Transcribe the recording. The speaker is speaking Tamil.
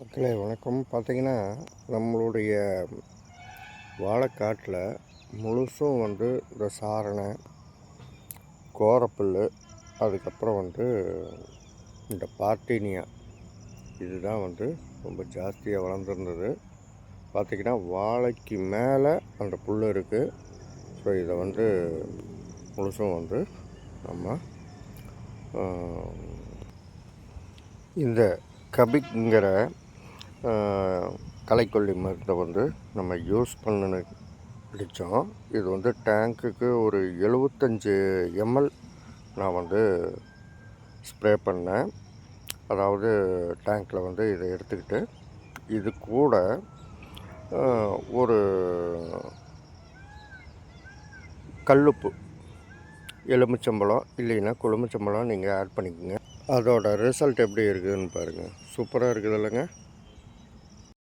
மக்களே வணக்கம். பார்த்திங்கன்னா நம்மளுடைய வாழைக்காட்டில் முழுசும் வந்து இந்த சாரணை கோரப்புல் அதுக்கப்புறம் வந்து இந்த பார்த்தீனியா இதுதான் வந்து ரொம்ப ஜாஸ்தியாக வளர்ந்துருந்தது. பார்த்திங்கன்னா வாழைக்கு மேலே அந்த புல் இருக்குது ஸோ இதை வந்து முழுசும் வந்து நம்ம இந்த கபிங்கிற களைக்கொல்லி மருந்தை வந்து நம்ம யூஸ் பண்ணு அடித்தோம் இது வந்து டேங்க்குக்கு ஒரு எழுபத்தஞ்சு எம்எல் நான் வந்து ஸ்ப்ரே பண்ணேன். அதாவது டேங்க்கில் வந்து இதை எடுத்துக்கிட்டு இது கூட ஒரு கல்லுப்பு எலுமிச்சம்பழம் இல்லைன்னா கொழுமிச்சம்பழம் நீங்கள் ஆட் பண்ணிக்கோங்க. அதோட ரிசல்ட் எப்படி இருக்குதுன்னு பாருங்கள் சூப்பராக இருக்குது இல்லைங்க?